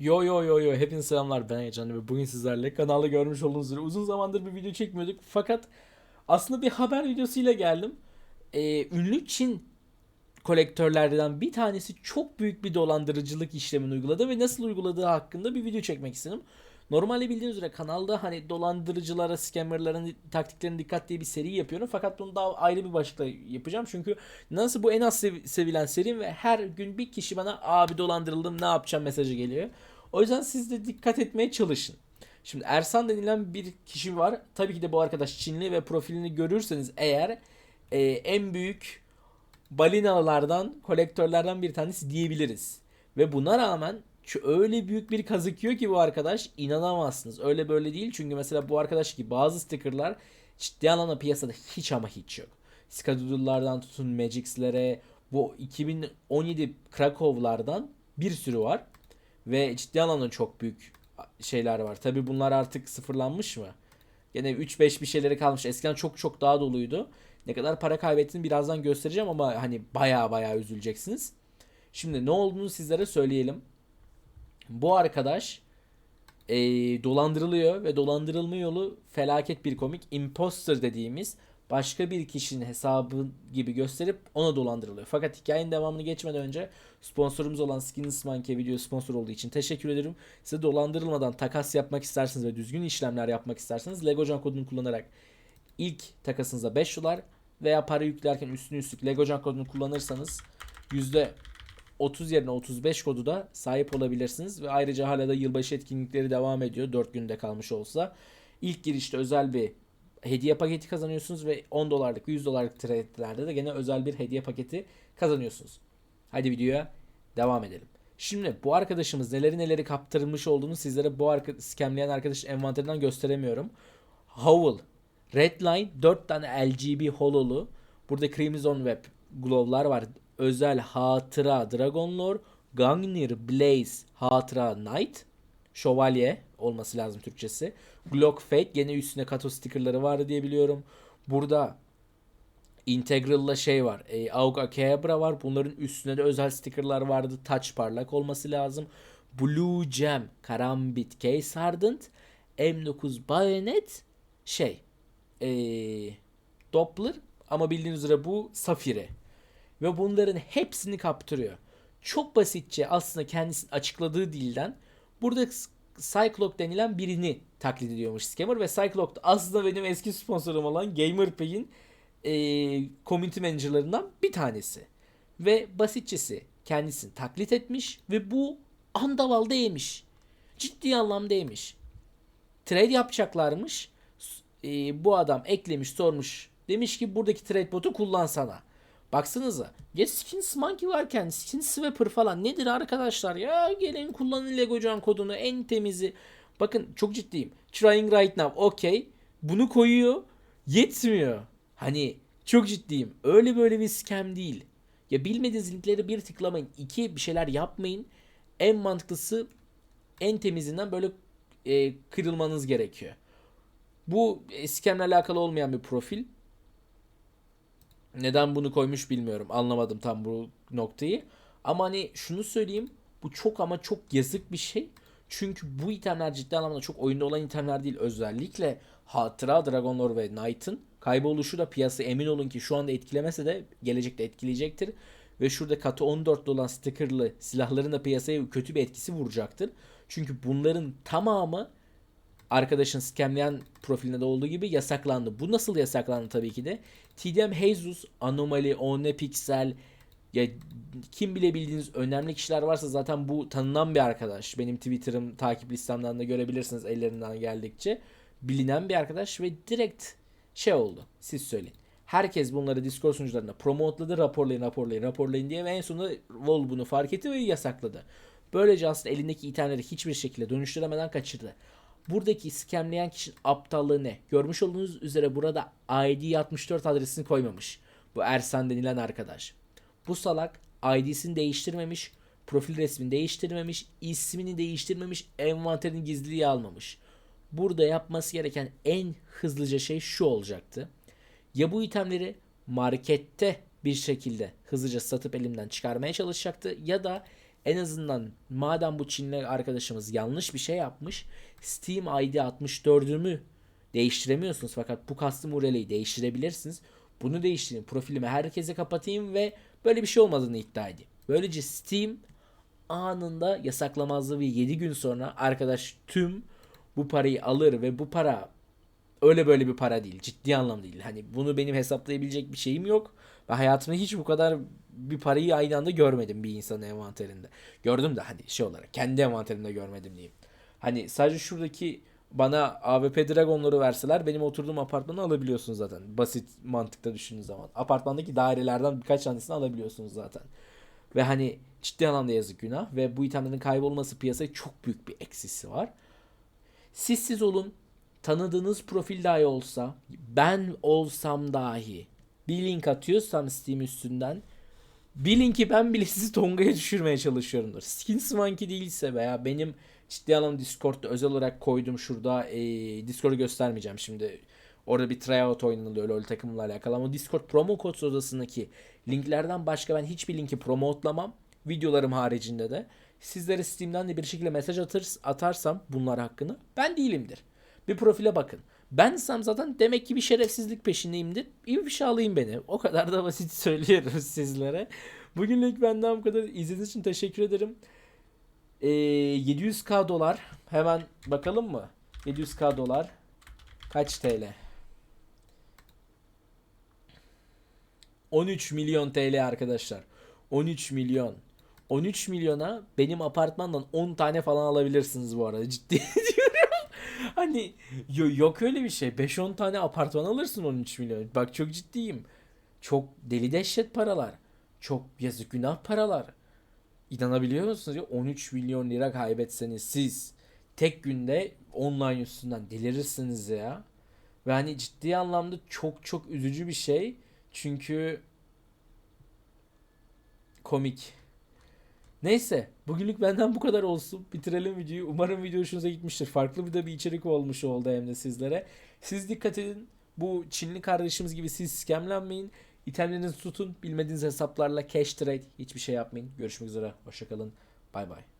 Yo yo yo yo hepinize selamlar ben Heyecanlı ve bugün sizlerle kanalda görmüş olduğunuz üzere uzun zamandır bir video çekmiyorduk fakat aslında bir haber videosuyla geldim. Ee, ünlü Çin kolektörlerden bir tanesi çok büyük bir dolandırıcılık işlemini uyguladı ve nasıl uyguladığı hakkında bir video çekmek istedim. Normalde bildiğiniz üzere kanalda hani dolandırıcılara, scammerların taktiklerine dikkat diye bir seri yapıyorum. Fakat bunu daha ayrı bir başlıkla yapacağım. Çünkü nasıl bu en az sev- sevilen serim ve her gün bir kişi bana abi dolandırıldım ne yapacağım mesajı geliyor. O yüzden siz de dikkat etmeye çalışın. Şimdi Ersan denilen bir kişi var. Tabii ki de bu arkadaş Çinli ve profilini görürseniz eğer e, en büyük balinalardan, kolektörlerden bir tanesi diyebiliriz. Ve buna rağmen şu öyle büyük bir kazık yiyor ki bu arkadaş inanamazsınız. Öyle böyle değil çünkü mesela bu arkadaş gibi bazı stickerlar ciddi anlamda piyasada hiç ama hiç yok. Skadoodle'lardan tutun Magix'lere bu 2017 Krakow'lardan bir sürü var. Ve ciddi anlamda çok büyük şeyler var. Tabi bunlar artık sıfırlanmış mı? Gene 3-5 bir şeyleri kalmış. Eskiden çok çok daha doluydu. Ne kadar para kaybettiğini birazdan göstereceğim ama hani baya baya üzüleceksiniz. Şimdi ne olduğunu sizlere söyleyelim. Bu arkadaş eee, dolandırılıyor ve dolandırılma yolu felaket bir komik. Imposter dediğimiz başka bir kişinin hesabı gibi gösterip ona dolandırılıyor. Fakat hikayenin devamını geçmeden önce sponsorumuz olan Skins Monkey video sponsor olduğu için teşekkür ederim. Size dolandırılmadan takas yapmak isterseniz ve düzgün işlemler yapmak isterseniz LegoCan kodunu kullanarak ilk takasınıza 5 dolar veya para yüklerken üstüne üstlük LegoCan kodunu kullanırsanız 30 yerine 35 kodu da sahip olabilirsiniz ve ayrıca hala da yılbaşı etkinlikleri devam ediyor 4 günde kalmış olsa. İlk girişte özel bir hediye paketi kazanıyorsunuz ve 10 dolarlık ve 100 dolarlık trade'lerde de gene özel bir hediye paketi kazanıyorsunuz. Hadi videoya devam edelim. Şimdi bu arkadaşımız neleri neleri kaptırmış olduğunu sizlere bu arka, scamleyen arkadaşın envanterinden gösteremiyorum. Howl, Redline 4 tane LGB hololu. Burada Crimson Web glow'lar var. Özel hatıra Dragon Lore, Gangnir Blaze hatıra Knight, Şövalye olması lazım Türkçesi. Glock Fate gene üstüne kato stickerları var diye biliyorum. Burada Integral'la şey var. E, AUG Akebra var. Bunların üstüne de özel stickerlar vardı. Touch parlak olması lazım. Blue Gem, Karambit, Case Hardened, M9 Bayonet, şey, e, Doppler ama bildiğiniz üzere bu Safire. Ve bunların hepsini kaptırıyor. Çok basitçe aslında kendisinin açıkladığı dilden burada Cyclock denilen birini taklit ediyormuş scammer ve Cyclock da aslında benim eski sponsorum olan GamerPay'in e, community managerlarından bir tanesi. Ve basitçesi kendisini taklit etmiş ve bu andavalda yemiş. Ciddi anlamda yemiş. Trade yapacaklarmış. E, bu adam eklemiş sormuş. Demiş ki buradaki trade botu kullansana. Baksanıza. Ya Skins Monkey varken Skins Swapper falan nedir arkadaşlar ya? Gelin kullanın Legocan kodunu en temizi. Bakın çok ciddiyim. Trying right now. Okey. Bunu koyuyor. Yetmiyor. Hani çok ciddiyim. Öyle böyle bir scam değil. Ya bilmediğiniz linkleri bir tıklamayın. iki bir şeyler yapmayın. En mantıklısı en temizinden böyle e, kırılmanız gerekiyor. Bu e, scamle alakalı olmayan bir profil. Neden bunu koymuş bilmiyorum. Anlamadım tam bu noktayı. Ama hani şunu söyleyeyim. Bu çok ama çok yazık bir şey. Çünkü bu itemler ciddi anlamda çok oyunda olan itemler değil. Özellikle Hatıra, Dragon Lore ve Knight'ın kayboluşu da piyasayı emin olun ki şu anda etkilemese de gelecekte etkileyecektir. Ve şurada katı 14 olan stickerlı silahların da piyasaya kötü bir etkisi vuracaktır. Çünkü bunların tamamı arkadaşın scamleyen profiline de olduğu gibi yasaklandı. Bu nasıl yasaklandı tabii ki de? TDM Jesus, Anomaly, One Pixel ya kim bilebildiğiniz önemli kişiler varsa zaten bu tanınan bir arkadaş. Benim Twitter'ım takip listemden de görebilirsiniz ellerinden geldikçe. Bilinen bir arkadaş ve direkt şey oldu. Siz söyleyin. Herkes bunları Discord sunucularına promoteladı. Raporlayın, raporlayın, raporlayın diye ve en sonunda Vol bunu fark etti ve yasakladı. Böylece aslında elindeki itemleri hiçbir şekilde dönüştüremeden kaçırdı. Buradaki scamleyen kişinin aptallığı ne? Görmüş olduğunuz üzere burada ID 64 adresini koymamış. Bu Ersan denilen arkadaş. Bu salak ID'sini değiştirmemiş, profil resmini değiştirmemiş, ismini değiştirmemiş, envanterini gizliliğe almamış. Burada yapması gereken en hızlıca şey şu olacaktı. Ya bu itemleri markette bir şekilde hızlıca satıp elimden çıkarmaya çalışacaktı ya da En azından madem bu Çinli arkadaşımız yanlış bir şey yapmış Steam ID 64'ümü değiştiremiyorsunuz fakat bu custom URL'yi değiştirebilirsiniz. Bunu değiştirin. Profilimi herkese kapatayım ve böyle bir şey olmadığını iddia edeyim. Böylece Steam anında yasaklamazlığı ve 7 gün sonra arkadaş tüm bu parayı alır ve bu para öyle böyle bir para değil. Ciddi anlamda değil. Hani bunu benim hesaplayabilecek bir şeyim yok. Ve hayatımda hiç bu kadar bir parayı aynı anda görmedim bir insanın envanterinde. Gördüm de hani şey olarak kendi envanterimde görmedim diyeyim. Hani sadece şuradaki bana AWP Dragon'ları verseler benim oturduğum apartmanı alabiliyorsunuz zaten. Basit mantıkta düşündüğünüz zaman. Apartmandaki dairelerden birkaç tanesini alabiliyorsunuz zaten. Ve hani ciddi anlamda yazık günah. Ve bu itemlerin kaybolması piyasaya çok büyük bir eksisi var. Siz siz olun. Tanıdığınız profil dahi olsa, ben olsam dahi bir link atıyorsam Steam üstünden bir linki ben bile sizi Tonga'ya düşürmeye çalışıyorumdur. Skins Monkey değilse veya benim ciddi anlamda Discord'da özel olarak koydum şurada e, Discord'u göstermeyeceğim şimdi. Orada bir tryout oynanılıyor LoL takımla alakalı ama Discord promo kod odasındaki linklerden başka ben hiçbir linki promotlamam. Videolarım haricinde de. Sizlere Steam'den de bir şekilde mesaj atır, atarsam bunlar hakkında ben değilimdir. Bir profile bakın. Bensem zaten demek ki bir şerefsizlik peşindeyimdir. Alayım beni. O kadar da basit söylüyorum sizlere. Bugünlük benden bu kadar. İzlediğiniz için teşekkür ederim. Ee, 700k dolar. Hemen bakalım mı? 700k dolar. Kaç TL? 13 milyon TL arkadaşlar. 13 milyon. 13 milyona benim apartmandan 10 tane falan alabilirsiniz bu arada. Ciddi. Yo- yok öyle bir şey. 5-10 tane apartman alırsın 13 milyon. Bak çok ciddiyim. Çok deli dehşet paralar. Çok yazık günah paralar. İnanabiliyor musunuz? ya? 13 milyon lira kaybetseniz siz tek günde online üstünden delirirsiniz ya. Ve hani ciddi anlamda çok çok üzücü bir şey. Çünkü komik. Neyse bugünlük benden bu kadar olsun. Bitirelim videoyu. Umarım video hoşunuza gitmiştir. Farklı bir de bir içerik olmuş oldu hem de sizlere. Siz dikkat edin. Bu Çinli kardeşimiz gibi siz skemlenmeyin. İtemlerinizi tutun. Bilmediğiniz hesaplarla cash trade hiçbir şey yapmayın. Görüşmek üzere. Hoşçakalın. Bay bay.